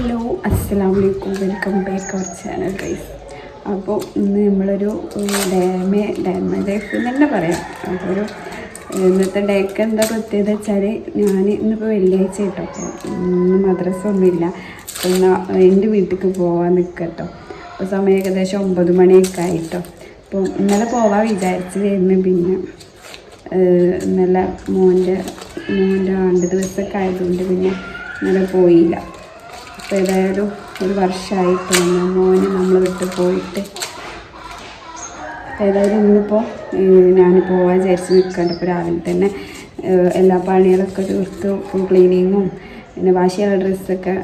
Hello അസ്സലാമു അലൈക്കും welcome back our channel guys. അപ്പോൾ ഇന്ന് നമ്മളൊരു ഡാമേ ഡാമ ലൈഫ് തന്നെ പറയാം. അപ്പോൾ ഒരു ഇന്നത്തെ ഡേക്ക് എന്താ പ്രത്യേകത വെച്ചാൽ ഞാൻ ഇന്നിപ്പോൾ വെള്ളിയാഴ്ച കേട്ടോ അപ്പോൾ ഇന്ന് മദ്രസ ഒന്നുമില്ല. അപ്പോൾ എന്റെ വീട്ടിലേക്ക് പോകാൻ നിൽക്കട്ടോ അപ്പോൾ സമയം ഏകദേശം ഒമ്പത് മണിയൊക്കെ ആയിട്ടോ. അപ്പോൾ ഇന്നലെ പോകാൻ വിചാരിച്ചതായിരുന്നു. പിന്നെ ഇന്നലെ മോന്റെ മോന്റെ ആണ്ട് ദിവസമൊക്കെ ആയതുകൊണ്ട് പിന്നെ ഇന്നലെ പോയില്ല. അപ്പോൾ ഏതായാലും ഒരു വർഷമായിട്ട് മോനെ നമ്മൾ വിട്ട് പോയിട്ട്. ഏതായാലും ഇന്നിപ്പോൾ ഞാൻ പോകാൻ വിചാരിച്ച് നിൽക്കണ്ട ഇപ്പോൾ രാവിലെ തന്നെ എല്ലാ പണികളൊക്കെ തീർത്ത് ഫുൾ ക്ലീനിങ്ങും പിന്നെ വാശിയുള്ള ഡ്രസ്സൊക്കെ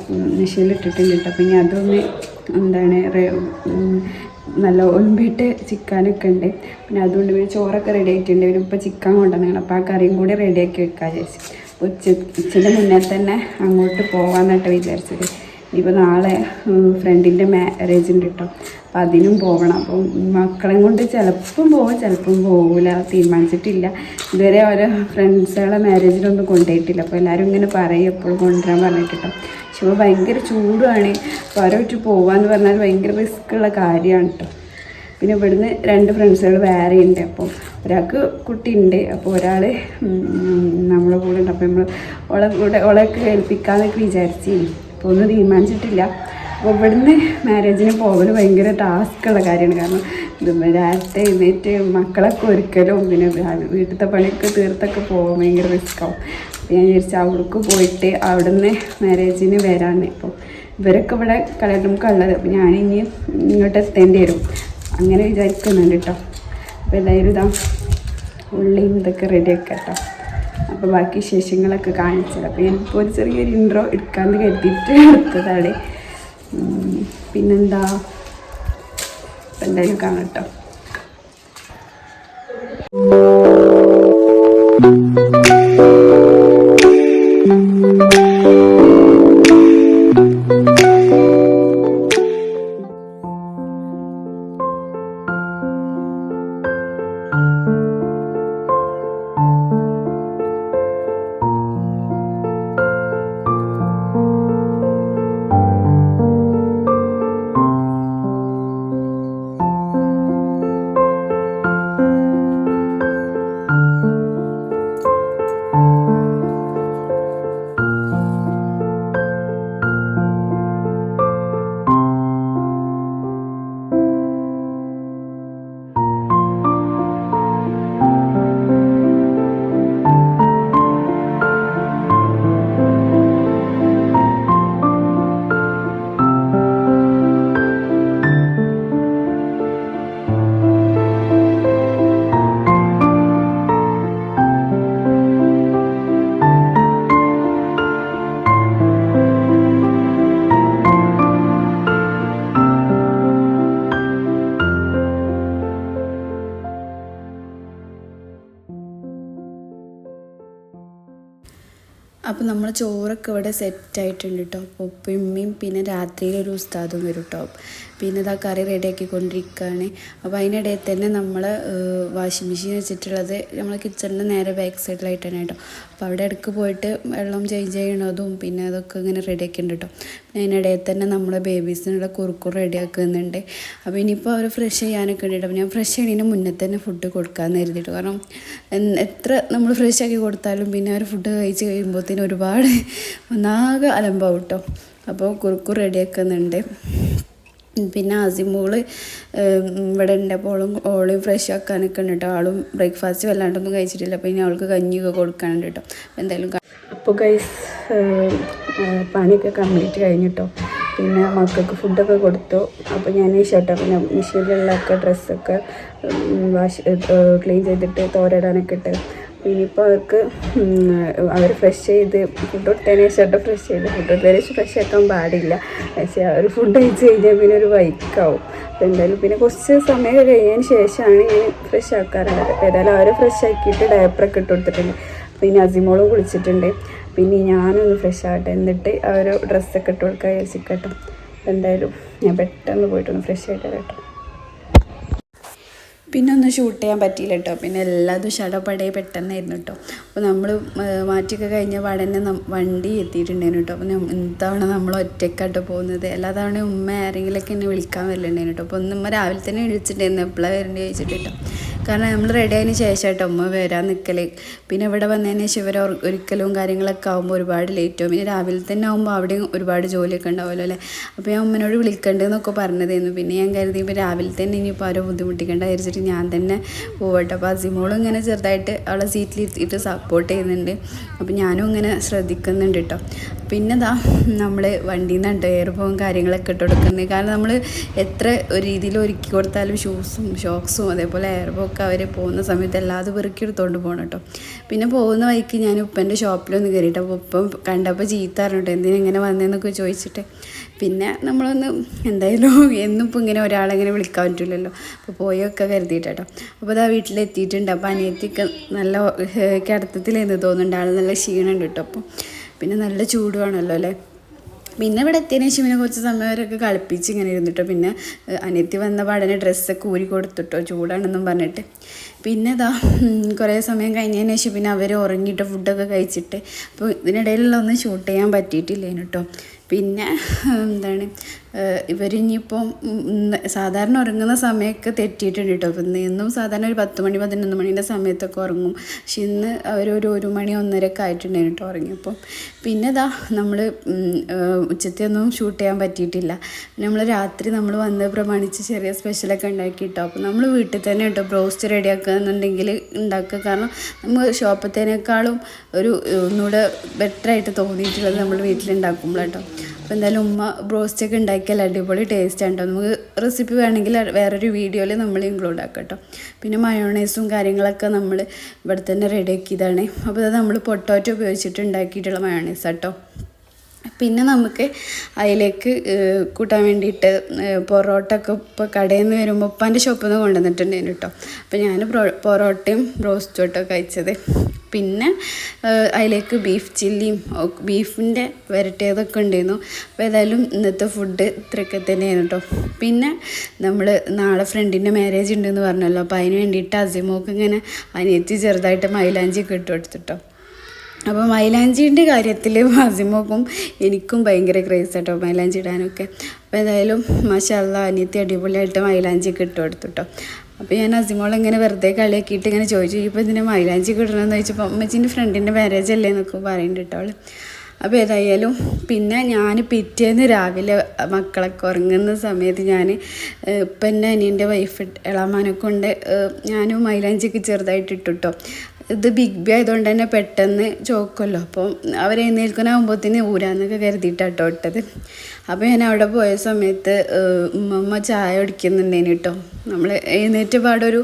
മെഷീനിലിട്ടിട്ടുണ്ട് കേട്ടോ. അപ്പോൾ ഇനി അതൊന്ന് എന്താണ് നല്ല ഒൻപിട്ട് ചിക്കാനൊക്കെ ഉണ്ട്. പിന്നെ അതുകൊണ്ട് പിന്നെ ചോറൊക്കെ റെഡി ആയിട്ടുണ്ട്. പിന്നെ ഇപ്പോൾ ചിക്കൻ കൊണ്ടുവന്നാണ് അപ്പോൾ ആ കറിയും കൂടി റെഡിയാക്കി വെക്കാൻ വിചാരിച്ചു. ഉച്ച ഉച്ചയുടെ മുന്നേ തന്നെ അങ്ങോട്ട് പോകാമെന്നിട്ട് വിചാരിച്ചത്. ഇനിയിപ്പോൾ നാളെ ഫ്രണ്ടിന്റെ മാരേജ് ഉണ്ട് കേട്ടോ അപ്പം അതിനും പോകണം അപ്പം മക്കളെയും കൊണ്ട് ചിലപ്പം പോകും ചിലപ്പം പോകില്ല തീരുമാനിച്ചിട്ടില്ല. ഇതുവരെ ഓരോ ഫ്രണ്ട്സുകളെ മാരേജിലൊന്നും കൊണ്ടുപോയിട്ടില്ല. അപ്പോൾ എല്ലാവരും ഇങ്ങനെ പറയും എപ്പോഴും കൊണ്ടുവരാൻ പറഞ്ഞിട്ട് കേട്ടോ പക്ഷെ ഇപ്പോൾ ഭയങ്കര ചൂടുമാണ് അപ്പോൾ അവരെ വിട്ട് പോകാമെന്ന് പറഞ്ഞാൽ ഭയങ്കര റിസ്ക് ഉള്ള കാര്യമാണ് കേട്ടോ പിന്നെ ഇവിടുന്ന് രണ്ട് ഫ്രണ്ട്സുകൾ വേറെ ഉണ്ട് അപ്പോൾ ഒരാൾക്ക് കുട്ടി ഉണ്ട് അപ്പോൾ ഒരാൾ നമ്മളെ കൂടെ ഉണ്ട് അപ്പോൾ നമ്മൾ ഓളെ കൂടെ ഓളെയൊക്കെ കേൾപ്പിക്കാമെന്നൊക്കെ വിചാരിച്ചു അപ്പോൾ ഒന്നും തീരുമാനിച്ചിട്ടില്ല. അപ്പോൾ ഇവിടുന്ന് മാരേജിന് പോകൽ ഭയങ്കര ടാസ്ക്കുള്ള കാര്യമാണ്. കാരണം ഇത് രാവിലത്തെ എഴുന്നേറ്റ് മക്കളൊക്കെ ഒരുക്കലും പിന്നെ വീട്ടിലത്തെ പണിയൊക്കെ തീർത്തൊക്കെ പോകാൻ ഭയങ്കര റിസ്ക്കാവും ഞാൻ വിചാരിച്ചു അവിടേക്ക് പോയിട്ട് അവിടുന്ന് മാരേജിന് വരാണ് ഇപ്പോൾ ഇവരൊക്കെ ഇവിടെ കളയട്ടുമ്പോൾ ഉള്ളത്. അപ്പോൾ ഞാനിനി ഇങ്ങോട്ട് എത്തേണ്ടി വരും. അങ്ങനെ വിചാരിക്കുന്നുണ്ട് കേട്ടോ അപ്പോൾ എല്ലാവരും ഇതാ ഉള്ളിയും ഇതൊക്കെ റെഡിയാക്കാം കേട്ടോ അപ്പോൾ ബാക്കി വിശേഷങ്ങളൊക്കെ കാണിച്ചത്. അപ്പോൾ ഞാനിപ്പോൾ ഒരു ചെറിയൊരു ഇൻട്രോ എടുക്കാമെന്ന് കരുതിയിട്ട് എടുത്തതാണ്. പിന്നെന്താ? എന്തായാലും കാണാം കേട്ടോ. അപ്പോൾ നമ്മൾ ചോറൊക്കെ ഇവിടെ സെറ്റ് ആയിട്ടുണ്ട് കേട്ടോ അപ്പോൾ ഉപ്പയും പിന്നെ രാത്രിയിൽ ഒരു ഉസ്താദും വരും കേട്ടോ പിന്നെ ഇതാ കറി റെഡിയാക്കിക്കൊണ്ടിരിക്കുകയാണ് അപ്പോൾ അതിനിടയിൽ തന്നെ നമ്മൾ വാഷിംഗ് മെഷീൻ വെച്ചിട്ടുള്ളത് നമ്മൾ കിച്ചണിന്റെ നേരെ ബാക്ക് സൈഡിലായിട്ടാണ് കേട്ടോ അപ്പോൾ അവിടെ ഇടയ്ക്ക് പോയിട്ട് വെള്ളം ചേഞ്ച് ചെയ്യണതും പിന്നെ അതൊക്കെ ഇങ്ങനെ റെഡിയാക്കിയിട്ടുണ്ട് കേട്ടോ പിന്നെ അതിനിടയിൽ തന്നെ നമ്മൾ ബേബീസിനുള്ള കുറുക്കും റെഡിയാക്കുന്നുണ്ട് അപ്പോൾ ഇനിയിപ്പോൾ അവർ ഫ്രഷ് ചെയ്യാനൊക്കെ ഉണ്ട് അപ്പോൾ ഞാൻ ഫ്രഷ് ചെയ്യണതിന് മുന്നേ തന്നെ ഫുഡ് കൊടുക്കാമെന്ന് കരുതിയിട്ട്. കാരണം എത്ര നമ്മൾ ഫ്രഷ് ആക്കി കൊടുത്താലും പിന്നെ അവർ ഫുഡ് കഴിച്ച് കഴിയുമ്പോഴത്തേനും ഒരുപാട് ഒന്നാകെ അലമ്പാവും കേട്ടോ അപ്പോൾ കുറുക്കു റെഡിയാക്കുന്നുണ്ട്. പിന്നെ അസിമോൾ ഇവിടെ ഉണ്ട്. അപ്പോൾ ഓളും ഫ്രഷ് ആക്കാനൊക്കെ ഉണ്ട് കേട്ടോ. ആളും ബ്രേക്ക്ഫാസ്റ്റ് വല്ലാണ്ടൊന്നും കഴിച്ചിട്ടില്ല. അപ്പോൾ ഇനി അവൾക്ക് കഞ്ഞിയൊക്കെ കൊടുക്കാനുണ്ട് കേട്ടോ. എന്തായാലും അപ്പോൾ കൈസ് പണിയൊക്കെ കംപ്ലീറ്റ് കഴിഞ്ഞിട്ടോ പിന്നെ മക്കൾക്ക് ഫുഡൊക്കെ കൊടുത്തു. അപ്പോൾ ഞാൻ ഷർട്ട് പിന്നെ മെഷീനിലുള്ളൊക്കെ ഡ്രസ്സൊക്കെ വാഷ് ക്ലീൻ ചെയ്തിട്ട് തോരടാനൊക്കെ ഇട്ട്. ഇനിയിപ്പോൾ അവർക്ക് അവർ ഫ്രഷ് ചെയ്ത് ഫുഡ് കൊടുത്തതിന് ശേഷം ഫ്രഷ് ചെയ്ത് ഫുഡ് കൊടുത്തതിന് ശേഷം ഫ്രഷ് ആക്കാൻ പാടില്ല. പക്ഷേ അവർ ഫുഡ് കഴിച്ച് കഴിഞ്ഞാൽ പിന്നെ ഒരു വൈക്കാവും. അപ്പോൾ എന്തായാലും പിന്നെ കുറച്ച് സമയം കഴിഞ്ഞതിന് ശേഷമാണ് ഞാൻ ഫ്രഷ് ആക്കാറുള്ളത്. അപ്പോൾ ഏതായാലും അവരെ ഫ്രഷ് ആക്കിയിട്ട് ഡയപ്പറൊക്കെ ഇട്ട് കൊടുത്തിട്ടുണ്ട്. പിന്നെ അസിമോളും കുളിച്ചിട്ടുണ്ട്. പിന്നെ ഞാനൊന്ന് ഫ്രഷ് ആകട്ടെ എന്നിട്ട് അവർ ഡ്രസ്സൊക്കെ ഇട്ട് കൊടുക്കാൻ വിചാരിച്ചിട്ടോ എന്തായാലും ഞാൻ പെട്ടെന്ന് പോയിട്ടൊന്ന് ഫ്രഷ് ആയിട്ട് കേട്ടോ പിന്നെ ഒന്നും ഷൂട്ട് ചെയ്യാൻ പറ്റിയില്ല കേട്ടോ പിന്നെ എല്ലാതും ഷടപടേ പെട്ടെന്നായിരുന്നു കേട്ടോ അപ്പോൾ നമ്മൾ മാറ്റിയൊക്കെ കഴിഞ്ഞ പാടന്നെ വണ്ടി എത്തിയിട്ടുണ്ടായിരുന്നു കേട്ടോ അപ്പോൾ എന്താണ് നമ്മൾ ഒറ്റക്കാട്ടോ പോകുന്നത്. എല്ലാ തവണ ഉമ്മ ആരെങ്കിലുമൊക്കെ എന്നെ വിളിക്കാൻ വരലുണ്ടായിരുന്നു കേട്ടോ അപ്പോൾ ഒന്ന് രാവിലെ തന്നെ വിളിച്ചിട്ടുണ്ടായിരുന്നു. എപ്പോഴാണ് വരേണ്ടത് ചോദിച്ചിട്ട് കേട്ടോ കാരണം നമ്മൾ റെഡി ആയതിന് ശേഷം കേട്ടോ ഉമ്മ വരാൻ നിൽക്കൽ പിന്നെ ഇവിടെ വന്നതിന് ശേഷം ഇവർ ഒരിക്കലും കാര്യങ്ങളൊക്കെ ആകുമ്പോൾ ഒരുപാട് ലേറ്റ് ആവും. പിന്നെ രാവിലെ തന്നെ ആകുമ്പോൾ അവിടെയും ഒരുപാട് ജോലിയൊക്കെ ഉണ്ടാവുമല്ലോ അല്ലേ? അപ്പോൾ ഞാൻ ഉമ്മനോട് വിളിക്കണ്ടെന്നൊക്കെ പറഞ്ഞതായിരുന്നു. പിന്നെ ഞാൻ കരുതി ഇപ്പോൾ രാവിലെ തന്നെ ഇനിയിപ്പോൾ ആരോ ബുദ്ധിമുട്ടിക്കേണ്ട വിചാരിച്ചിട്ട് ഞാൻ തന്നെ പോവട്ടെ. അപ്പോൾ അസിമോളും ഇങ്ങനെ ചെറുതായിട്ട് അവളെ സീറ്റിലിരുത്തിയിട്ട് സപ്പോർട്ട് ചെയ്യുന്നുണ്ട്. അപ്പോൾ ഞാനും ഇങ്ങനെ ശ്രദ്ധിക്കുന്നുണ്ട് കേട്ടോ പിന്നെ ദാ നമ്മൾ വണ്ടിയിൽ നിന്നുണ്ട് എയർപോവും കാര്യങ്ങളൊക്കെ ഇട്ട് കൊടുക്കുന്നത് കാരണം നമ്മൾ എത്ര ഒരു രീതിയിൽ ഒരുക്കി കൊടുത്താലും ഷൂസും ഷോക്സും അതേപോലെ എയർബോ ഒക്കെ അവർ പോകുന്ന സമയത്ത് എല്ലാതും പെറുക്കി എടുത്തുകൊണ്ട് പോകണം കേട്ടോ പിന്നെ പോകുന്ന വഴിക്ക് ഞാൻ ഉപ്പന്റെ ഷോപ്പിലൊന്ന് കയറിയിട്ട് അപ്പോൾ ഉപ്പം കണ്ടപ്പോൾ ചീത്താറുണ്ട് അറിഞ്ഞിട്ട് എന്തിനാ ഇങ്ങനെ വന്നതെന്നൊക്കെ ചോദിച്ചിട്ട്? പിന്നെ നമ്മളൊന്ന് എന്തായാലും എന്നും ഇപ്പം ഇങ്ങനെ ഒരാളെങ്ങനെ വിളിക്കാൻ പറ്റില്ലല്ലോ അപ്പോൾ പോയൊക്കെ കരുതിയിട്ട് കേട്ടോ അപ്പോൾ അതാ വീട്ടിലെത്തിയിട്ടുണ്ട്. അപ്പോൾ അനിയത്തിക്ക് നല്ല കിടത്തത്തിലെന്ന് തോന്നുന്നുണ്ട്. ആൾ നല്ല ക്ഷീണമുണ്ട് കേട്ടോ അപ്പോൾ പിന്നെ നല്ല ചൂടുവാണല്ലോ അല്ലേ? പിന്നെ ഇവിടെ എത്തിയതിന് ശേഷം പിന്നെ കുറച്ച് സമയം വരെയൊക്കെ കളിപ്പിച്ച് ഇങ്ങനെ ഇരുന്നിട്ടോ പിന്നെ അനിയത്തി വന്ന പാടനെ ഡ്രസ്സൊക്കെ ഊരി കൊടുത്തിട്ടോ ചൂടാണെന്നും പറഞ്ഞിട്ട്. പിന്നെ ഇതാ കുറേ സമയം കഴിഞ്ഞതിന് ശേഷം പിന്നെ അവർ ഉറങ്ങിയിട്ട് ഫുഡൊക്കെ കഴിച്ചിട്ട്. അപ്പോൾ ഇതിനിടയിലുള്ള ഒന്നും ഷൂട്ട് ചെയ്യാൻ പറ്റിയിട്ടില്ലേനു കേട്ടോ. പിന്നെ എന്താണ് ഇവരിഞ്ഞിപ്പം സാധാരണ ഉറങ്ങുന്ന സമയമൊക്കെ തെറ്റിയിട്ടുണ്ട് കേട്ടോ. അപ്പം ഇന്ന് എന്നും സാധാരണ ഒരു പത്ത് മണി പതിനൊന്ന് മണീന്റെ സമയത്തൊക്കെ ഉറങ്ങും. പക്ഷെ ഇന്ന് അവരൊരു ഒരു മണി ഒന്നരയൊക്കെ ആയിട്ടുണ്ടായിരുന്നു കേട്ടോ ഉറങ്ങിയപ്പോൾ പിന്നെ ഇതാ നമ്മൾ ഉച്ചത്തെ ഒന്നും ഷൂട്ട് ചെയ്യാൻ പറ്റിയിട്ടില്ല. നമ്മൾ രാത്രി നമ്മൾ വന്ന് പ്രമാണിച്ച് ചെറിയ സ്പെഷ്യലൊക്കെ ഉണ്ടാക്കി കേട്ടോ അപ്പോൾ നമ്മൾ വീട്ടിൽ തന്നെ കേട്ടോ ബ്രോസ്റ്റ് റെഡിയാക്കുക എന്നുണ്ടെങ്കിൽ ഉണ്ടാക്കുക. കാരണം നമ്മൾ ഷോപ്പത്തേനേക്കാളും ഒരു ഒന്നുകൂടെ ബെറ്ററായിട്ട് തോന്നിയിട്ടുള്ളത് നമ്മൾ വീട്ടിലുണ്ടാക്കുമ്പോഴാട്ടോ അപ്പോൾ എന്തായാലും ഉമ്മ ബ്രോസ്റ്റൊക്കെ ഉണ്ടാക്കിയാൽ അടിപൊളി ടേസ്റ്റ് കേട്ടോ നമുക്ക് റെസിപ്പി വേണമെങ്കിൽ വേറൊരു വീഡിയോയിൽ നമ്മൾ ഇൻക്ലൂഡ് ആക്കാം കേട്ടോ പിന്നെ മയോണൈസും കാര്യങ്ങളൊക്കെ നമ്മൾ ഇവിടെ തന്നെ റെഡിയാക്കിയതാണ് അപ്പോൾ നമ്മൾ പൊട്ടോറ്റോ ഉപയോഗിച്ചിട്ട് ഉണ്ടാക്കിയിട്ടുള്ള മയോണൈസ് കേട്ടോ പിന്നെ നമുക്ക് അതിലേക്ക് കൂട്ടാൻ വേണ്ടിയിട്ട് പൊറോട്ട ഒക്കെ ഇപ്പോൾ കടയിൽ നിന്ന് വരുമ്പോൾ ഉപ്പാന്റെ ഷോപ്പിൽ നിന്ന് കൊണ്ടുവന്നിട്ടുണ്ടായിരുന്നു കേട്ടോ അപ്പോൾ ഞാൻ പൊറോട്ടയും ബ്രോസ്റ്റും അയച്ചത് പിന്നെ അതിലേക്ക് ബീഫ് ചില്ലിയും ബീഫിന്റെ വരട്ടിയതൊക്കെ ഉണ്ടായിരുന്നു. അപ്പോൾ ഏതായാലും ഇന്നത്തെ ഫുഡ് ഇത്രയൊക്കെ തന്നെയായിരുന്നു കേട്ടോ പിന്നെ നമ്മൾ നാളെ ഫ്രണ്ടിന്റെ മാരേജ് ഉണ്ടെന്ന് പറഞ്ഞല്ലോ. അപ്പോൾ അതിന് വേണ്ടിയിട്ട് അസിമോക്ക് ഇങ്ങനെ അനിയത്തി ചെറുതായിട്ട് മൈലാഞ്ചി ഒക്കെ അപ്പോൾ മൈലാഞ്ചിന്റെ കാര്യത്തിൽ അസിമോക്കും എനിക്കും ഭയങ്കര ക്രേസ് കേട്ടോ മൈലാഞ്ചി ഇടാനൊക്കെ. അപ്പോൾ ഏതായാലും മാഷല്ല അനിയത്തി അടിപൊളിയായിട്ട് മൈലാഞ്ചി ഒക്കെ ഇട്ട് അപ്പോൾ ഞാൻ അസിമോൾ ഇങ്ങനെ വെറുതെ കളിയാക്കിയിട്ട് ഇങ്ങനെ ചോദിച്ചു ഇപ്പോൾ ഇതിന് മൈലാഞ്ചി കിട്ടണമെന്ന് ചോദിച്ചപ്പോൾ അമ്മച്ചിന്റെ ഫ്രണ്ടിന്റെ മാരേജ് അല്ലേ? എന്നൊക്കെ പറയുന്നുണ്ട് കേട്ടോ അപ്പോൾ ഏതായാലും പിന്നെ ഞാൻ പിറ്റേന്ന് രാവിലെ മക്കളൊക്കെ ഉറങ്ങുന്ന സമയത്ത് ഞാൻ ഇപ്പം എന്റെ അനിയന്റെ വൈഫ് ഇളാമാനൊക്കെ കൊണ്ട് ഞാനും മൈലാഞ്ചിക്ക് ചെറുതായിട്ട് ഇട്ടുട്ടോ ഇത് ബിഗ് ബി ആയതുകൊണ്ട് തന്നെ പെട്ടെന്ന് ചോക്കുമല്ലോ അപ്പം അവർ എഴുന്നേൽക്കാനാകുമ്പോഴത്തേന് ഊരാന്നൊക്കെ കരുതിയിട്ടാട്ടോ ഇട്ടത്. അപ്പോൾ ഞാൻ അവിടെ പോയ സമയത്ത് ഉമ്മമ്മ ചായ കുടിക്കുന്നുണ്ടേനു കേട്ടോ നമ്മൾ എഴുന്നേറ്റ് പാടൊരു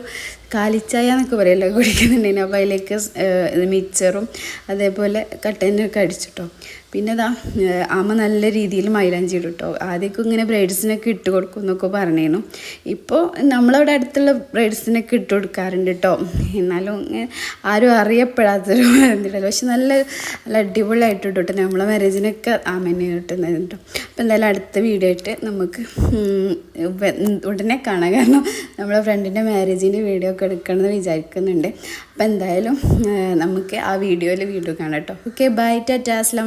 കാലിച്ചായ എന്നൊക്കെ പറയല്ലോ കുടിക്കുന്നുണ്ടേനു. അപ്പോൾ അതിലേക്ക് മിക്സറും അതേപോലെ കട്ടനൊക്കെ അടിച്ചിട്ടോ പിന്നെ ഏഹ്, അമ്മ നല്ല രീതിയിൽ മൈലാഞ്ചി ഇടും കേട്ടോ ആദ്യമൊക്കെ ഇങ്ങനെ ബ്രൈഡ്സിനൊക്കെ ഇട്ട് കൊടുക്കും എന്നൊക്കെ പറഞ്ഞേനു. ഇപ്പോൾ നമ്മളവിടെ അടുത്തുള്ള ബ്രൈഡ്സിനൊക്കെ ഇട്ട് കൊടുക്കാറുണ്ട് കേട്ടോ എന്നാലും ആരും അറിയപ്പെടാത്തൊരു പക്ഷെ നല്ല നല്ല അടിപൊളിയായിട്ട് ഇട്ടു കേട്ടോ നമ്മളെ മാരേജിനൊക്കെ ആമേനെ കിട്ടുന്നത് കേട്ടോ അപ്പോൾ എന്തായാലും അടുത്ത വീഡിയോ ആയിട്ട് നമുക്ക് ഉടനെ കാണാം. കാരണം നമ്മളെ ഫ്രണ്ടിന്റെ മാരേജിന്റെ വീഡിയോ ഒക്കെ എടുക്കണമെന്ന് വിചാരിക്കുന്നുണ്ട്. അപ്പോൾ എന്തായാലും നമുക്ക് ആ വീഡിയോയിൽ വീഡിയോ കാണാം കേട്ടോ ഓക്കെ ബൈ ടാറ്റാ അസ്ലാം